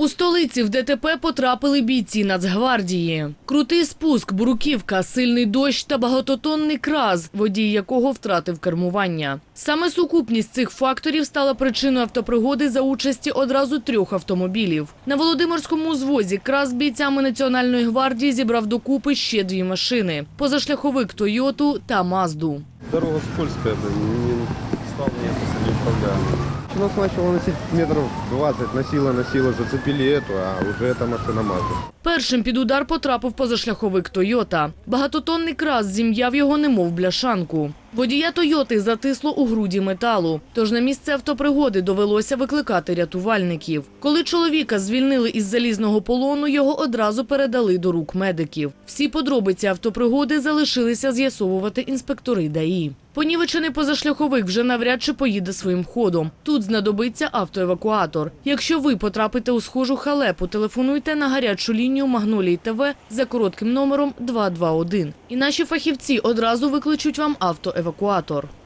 У столиці в ДТП потрапили бійці Нацгвардії. Крутий спуск, буруківка, сильний дощ та багатотонний краз, водій якого втратив кермування. Саме сукупність цих факторів стала причиною автопригоди за участі одразу трьох автомобілів. На Володимирському узвозі краз бійцями Національної гвардії зібрав докупи ще дві машини – позашляховик «Тойоту» та «Мазду». Дорога скользкая, блин, не стал мне это не управляемый. Нас начало носить метров 20, носило, носило, зацепили эту, а уже эта машина маза. Першим під удар потрапив позашляховик «Тойота». Багатотонний крас зім'яв його немов бляшанку. Водія «Тойоти» затисло у груді металу. Тож на місце автопригоди довелося викликати рятувальників. Коли чоловіка звільнили із залізного полону, його одразу передали до рук медиків. Всі подробиці автопригоди залишилися з'ясовувати інспектори ДАІ. Понівечений позашляховик вже навряд чи поїде своїм ходом. Тут знадобиться автоевакуатор. Якщо ви потрапите у схожу халепу, телефонуйте на гарячу лінію Магнолії ТВ за коротким номером 221. І наші фахівці одразу викличуть вам автоевакуатор. evacuator.